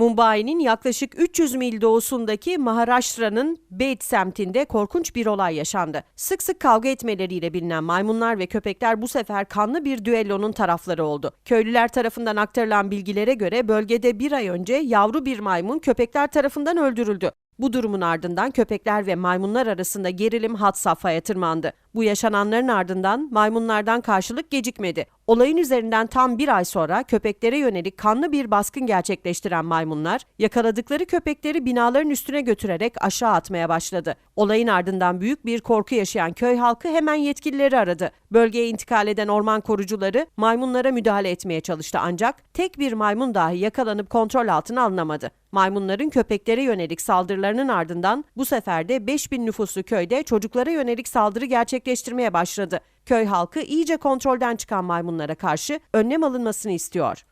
Mumbai'nin yaklaşık 300 mil doğusundaki Maharashtra'nın Beit semtinde korkunç bir olay yaşandı. Sık sık kavga etmeleriyle bilinen maymunlar ve köpekler bu sefer kanlı bir düellonun tarafları oldu. Köylüler tarafından aktarılan bilgilere göre bölgede bir ay önce yavru bir maymun köpekler tarafından öldürüldü. Bu durumun ardından köpekler ve maymunlar arasında gerilim had safhaya tırmandı. Bu yaşananların ardından maymunlardan karşılık gecikmedi. Olayın üzerinden tam bir ay sonra köpeklere yönelik kanlı bir baskın gerçekleştiren maymunlar, yakaladıkları köpekleri binaların üstüne götürerek aşağı atmaya başladı. Olayın ardından büyük bir korku yaşayan köy halkı hemen yetkilileri aradı. Bölgeye intikal eden orman korucuları maymunlara müdahale etmeye çalıştı ancak tek bir maymun dahi yakalanıp kontrol altına alınamadı. Maymunların köpeklere yönelik saldırılarının ardından bu sefer de 5000 nüfuslu köyde çocuklara yönelik saldırı gerçekleştirmeye başladı. Köy halkı iyice kontrolden çıkan maymunlara karşı önlem alınmasını istiyor.